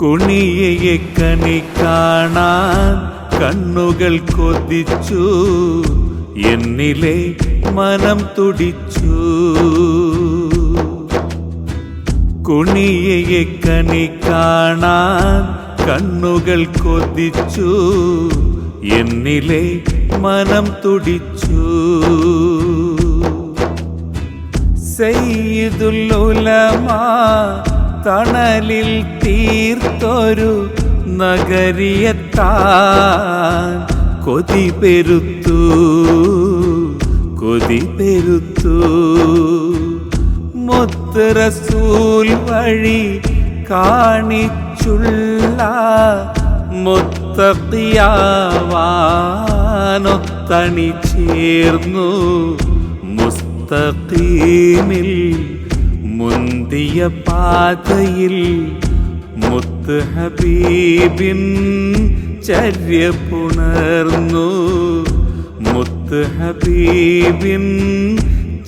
കുണിയയെ കണി കാണാൻ കണ്ണുകൾ കൊതിച്ചു. എന്നിലെ മനം തുടിച്ചു. കുണിയെ കണി കാണാൻ കണ്ണുകൾ കൊതിച്ചു. എന്നിലെ മനം തുടിച്ചു. സയ്യിദുലുലമാ തണലിൽ തീർത്തൊരു നഗരിയത്താൻ കൊതി പെരുത്തു കൊതി പെരുത്തു. മുത്ത് റസൂൽ വഴി കാണിച്ചുള്ള മുത്തക്കിയാവാനൊത്തണി ചേർന്നു മുസ്തഖീമിൽ മുന്തിയ പാതയിൽ മുത്ത് ഹബീബിൻ ചര്യ പുണർന്നു. മുത്ത് ഹബീബിൻ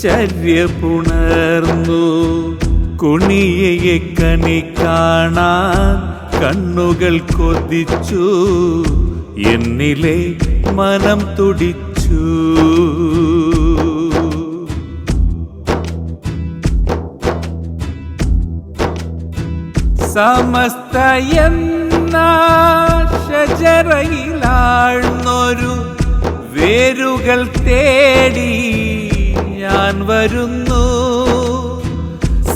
ചര്യ പുണർന്നു. കുണിയെ കണി കാണാൻ കണ്ണുകൾ കൊതിച്ചു. എന്നിലെ മനം തുടിച്ചു. സമസ്ത എന്ന വേരുകൾ തേടി ഞാൻ വരുന്നു.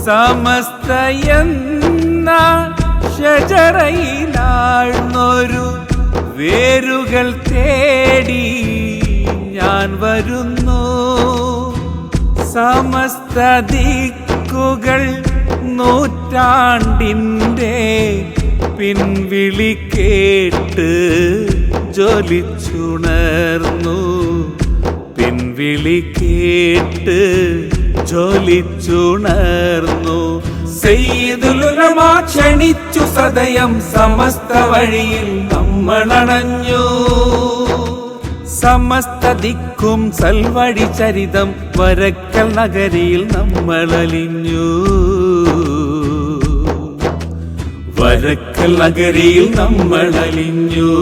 സമസ്ത എന്ന വേരുകൾ തേടി ഞാൻ വരുന്നു. സമസ്ത ദിക്കുകൾ നൂറ്റാണ്ടിന്റെ പിൻവിളി കേട്ട് ജ്വലിച്ചുണർന്നു. പിൻവിളി കേട്ട് ജ്വലിച്ചുണർന്നു. സെയ്തുലുലമാ ക്ഷണിച്ചു സദയം സമസ്ത വഴിയിൽ നമ്മളണഞ്ഞു സമസ്ത ദിക്കും സൽവഴി ചരിതം വരക്കൽ നഗരിയിൽ നമ്മൾ അലിഞ്ഞു. വരക്കൽ നഗരിയിൽ നമ്മളലിഞ്ഞു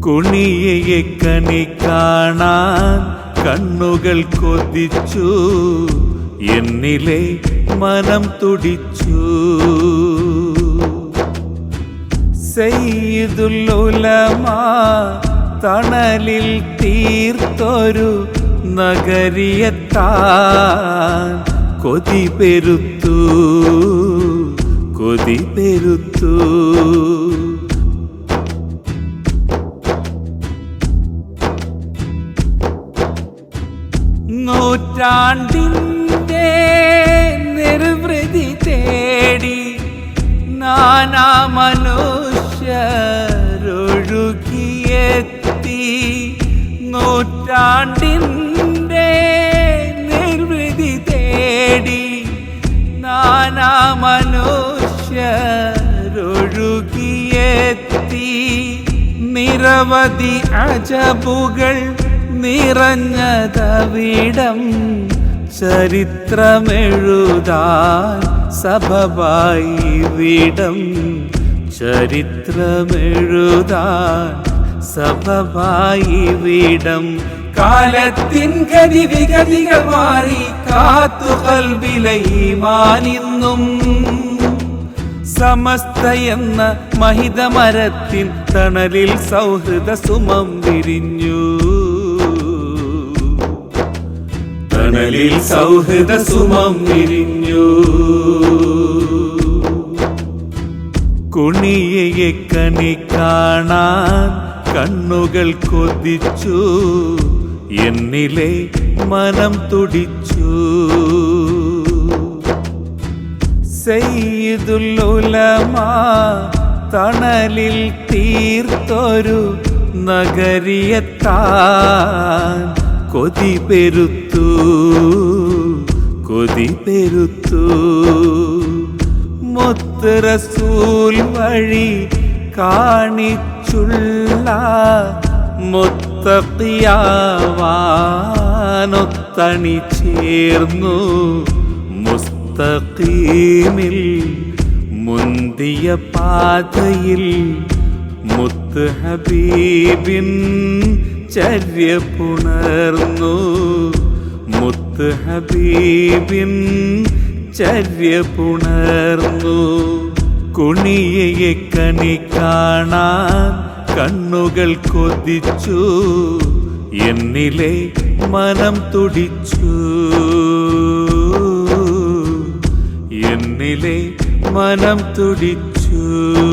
കുണിയെ കണി കാണാൻ കണ്ണുകൾ കൊതിച്ചു. എന്നിലെ മനം തുടിച്ചു. സയ്യിദുലുലമാ തണലിൽ തീർത്തൊരു നഗരിയത്താൻ കൊതി പെരുത്തു കൊതി പെരുത്തു. നൂറ്റാണ്ടിന്റെ നിർവൃതി തേടി നാനാ മനുഷ്യരൊഴുകിയെത്തി നൂറ്റാണ്ടിന്റെ നിർവൃതി തേടി നാനാ മനുഷ്യരൊഴുകിയെത്തി നിരവധി അജബുകൾ നിറഞ്ഞതവിടം ചരിത്രമെഴുതാൻ സഭവായി വിടം ചരിത്രമെഴുതാൻ സഭവായി വീടം. കാലത്തിൻ ഗതി വിഗതികൾ മാറി കാത്തു കൽബിലെ ഈമാനിന്നും. സമസ്ത എന്ന മഹിതമരത്തിൻ തണലിൽ സൗഹൃദ സുമം വിരിഞ്ഞു. തണലിൽ സൗഹൃദ സുമം വിരിഞ്ഞു. കുണിയെ കണി കാണാൻ കണ്ണുകൾ കൊതിച്ചു എന്നിലെ മനം തുടിച്ചു. സയ്യിദുലുലമാ തണലിൽ തീർത്തൊരു നഗരിയത്താൻ കൊതി പെരുത്തു കൊതി പെരുത്തു. മുത്ത് റസൂൽ വഴി കാണിച്ചുള്ള മുത്തക്കിയാവാനൊത്തണി ചേർന്നു. മുസ്ത മുസ്തഖീമിൽ മുന്തിയ പാതയിൽ മുത്ത് ഹബീബിൻ ചര്യ പുണർന്നു മുത്ത് ഹബീബിൻ ചര്യ പുണർന്നു കുണിയയെ കണി കാണാൻ കണ്ണുകൾ കൊതിച്ചു. എന്നിലെ മനം തുടിച്ചു. എന്നിലെ മനം തുടിച്ചു.